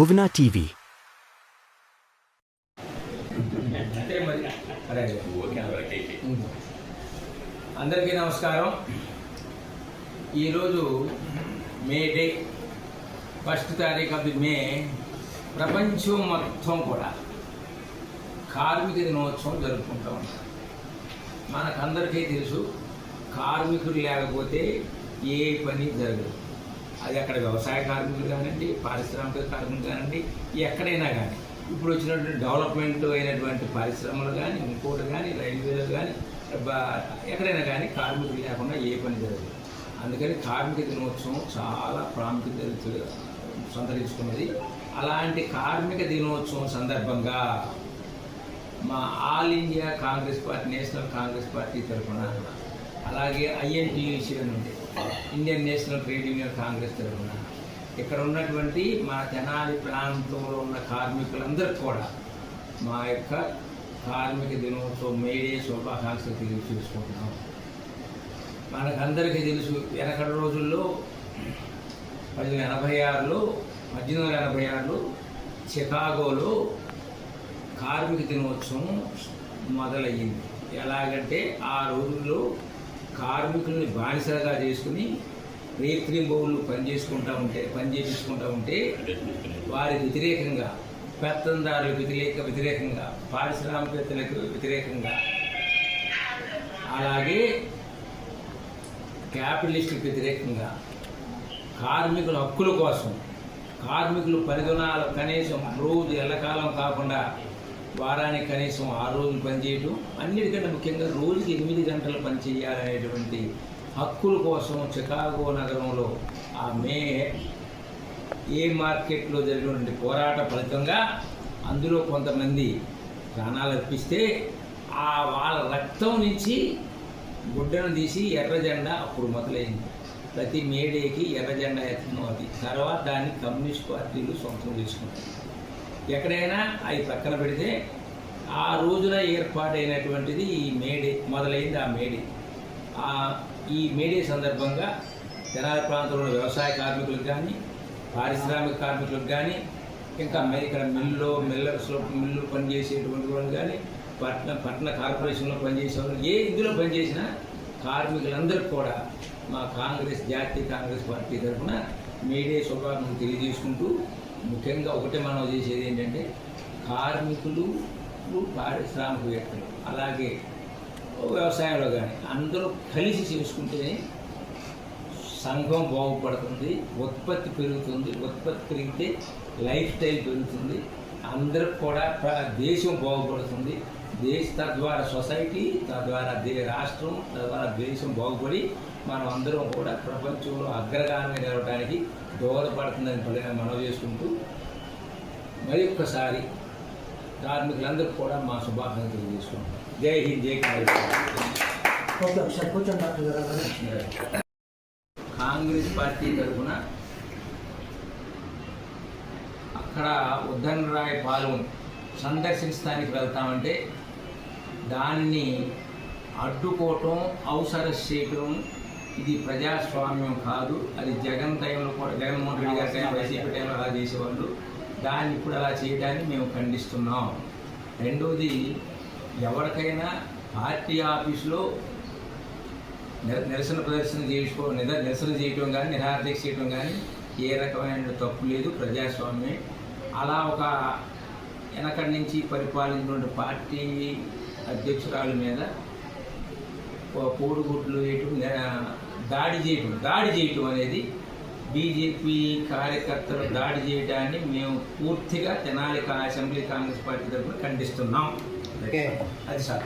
Bhuvna TV. మరి అందరికీ నమస్కారం. ఈరోజు మే డే ఫస్ట్ తారీఖు ఆఫ్ ది మే ప్రపంచం మొత్తం కూడా కార్మిక దినోత్సవం జరుపుకుంటా ఉంటాం మనకందరికీ తెలుసు కార్మికులు లేకపోతే ఏ పని జరగదు. అది అక్కడ వ్యవసాయ కార్మికులు కానివ్వండి పారిశ్రామిక కార్మికులు కానివ్వండి ఎక్కడైనా కానీ ఇప్పుడు వచ్చినటువంటి డెవలప్మెంట్ అయినటువంటి పరిశ్రమలు కానీ ఇంకోటి కానీ రైల్వేలు కానీ ఎక్కడైనా కానీ కార్మికులు లేకుండా ఏ పని జరగదు. అందుకని కార్మిక దినోత్సవం చాలా ప్రాముఖ్యత సంతరించుకున్నది. అలాంటి కార్మిక దినోత్సవం సందర్భంగా మా all India Congress party national Congress party తరఫున అలాగే ఐఎన్టీయూసీ అని ఉంది. Indian national trade union Congress తరఫున. ఇక్కడ ఉన్నటువంటి మా తెనాలి ప్రాంతంలో ఉన్న కార్మికులందరికీ కూడా మా యొక్క కార్మిక దినోత్సవం మేడే శుభాకాంక్షలు తెలియజేసుకుంటున్నాం. మనకందరికీ తెలుసు వెనకటి రోజుల్లో పద్దెనిమిది ఎనభై ఆరులో పద్దెనిమిది వందల ఎనభై ఆరులో చికాగోలో కార్మిక దినోత్సవం మొదలయ్యింది. ఎలాగంటే ఆ రోజుల్లో కార్మికుల్ని బానిసలుగా చేసుకుని రేత్రి బౌళ్ళు పని చేసుకుంటా ఉంటే పని చేపించుకుంటా ఉంటే వారి వ్యతిరేకంగా పెత్తందారులకు వ్యతిరేక వ్యతిరేకంగా పారిశ్రామికవేత్తలకు వ్యతిరేకంగా అలాగే క్యాపిటలిస్టులకు వ్యతిరేకంగా కార్మికుల హక్కుల కోసం కార్మికులు పరిగణాలు కనీసం రోజు ఎల్లకాలం కాకుండా వారానికి కనీసం ఆరు రోజులు పనిచేయటం అన్నిటికంటే ముఖ్యంగా రోజుకి ఎనిమిది గంటలు పనిచేయాలనేటువంటి హక్కుల కోసం చికాగో నగరంలో ఆ మే ఏ మార్కెట్లో జరిగినటువంటి పోరాట ఫలితంగా అందులో కొంతమంది ప్రాణాలు అర్పిస్తే ఆ వాళ్ళ రక్తం నుంచి గుడ్డను తీసి ఎర్ర జెండా అప్పుడు మొదలైంది. ప్రతి మేడేకి ఎర్ర జెండా ఎత్తడం అది. తర్వాత దాన్ని కమ్యూనిస్ట్ పార్టీలు సొంతం చేసుకుంటారు ఎక్కడైనా అవి పక్కన పెడితే ఆ రోజున ఏర్పాటైనటువంటిది ఈ మేడే మొదలైంది ఆ మేడే. ఈ మేడే సందర్భంగా తెనాలి ప్రాంతంలో వ్యవసాయ కార్మికులకు కానీ పారిశ్రామిక కార్మికులకు కానీ ఇంకా ఇక్కడ మిల్లులో మిల్లర్స్లో మిల్లు పనిచేసేటువంటి వాళ్ళు కానీ పట్టణ పట్టణ కార్పొరేషన్లో పనిచేసే వాళ్ళు ఏ ఇందులో పనిచేసినా కార్మికులందరికీ కూడా మా కాంగ్రెస్ జాతీయ కాంగ్రెస్ పార్టీ తరఫున మీడియా శుభాకాంక్షలు తెలియజేసుకుంటూ ముఖ్యంగా ఒకటే మనం చేసేది ఏంటంటే కార్మికులు పారిశ్రామికవేత్తలు అలాగే వ్యవసాయంలో కానీ అందరూ కలిసి చేసుకుంటేనే సంఘం బాగుపడుతుంది ఉత్పత్తి పెరుగుతుంది ఉత్పత్తి పెరిగితే లైఫ్ స్టైల్ పెరుగుతుంది. అందరికి కూడా దేశం బాగుపడుతుంది. దేశ తద్వారా సొసైటీ తద్వారా దే రాష్ట్రం తద్వారా దేశం బాగుపడి మనం అందరం కూడా ప్రపంచంలో అగ్రగామి నిలవడానికి దోహదపడుతుందని పడిన మనవి చేసుకుంటూ మరి ఒక్కసారి కార్మికులందరూ కూడా మా శుభాకాంక్షలు తెలియజేసుకుంటాం జై హింద్ జై కాంగ్రెస్ పార్టీ తరఫున అక్కడ ఉద్దనరాయ్ పాలెం సందర్శించడానికి వెళ్తామంటే దాన్ని అడ్డుకోవటం అవసర చేయటం ఇది ప్రజాస్వామ్యం కాదు. అది జగన్ టైంలో కూడా జగన్మోహన్ రెడ్డి గారి టైం వైసీపీ టైంలో అలా చేసేవాళ్ళు. దాన్ని ఇప్పుడు అలా చేయడాన్ని మేము ఖండిస్తున్నాం. రెండోది ఎవరికైనా పార్టీ ఆఫీసులో నిరసన ప్రదర్శన చేసుకో నిరసన చేయటం కానీ నిరాదీక్ష చేయటం కానీ ఏ రకమైన తప్పు లేదు. ప్రజాస్వామ్యం అలా ఒక వెనకడి నుంచి పరిపాలించినటువంటి పార్టీ అధ్యక్షురాల మీద కోడిగుడ్లు వేయటం దాడి చేయటం దాడి చేయటం అనేది బీజేపీ కార్యకర్తలు దాడి చేయడాన్ని మేము పూర్తిగా తెనాలి అసెంబ్లీ కాంగ్రెస్ పార్టీ తరఫున ఖండిస్తున్నాం. అది సార్.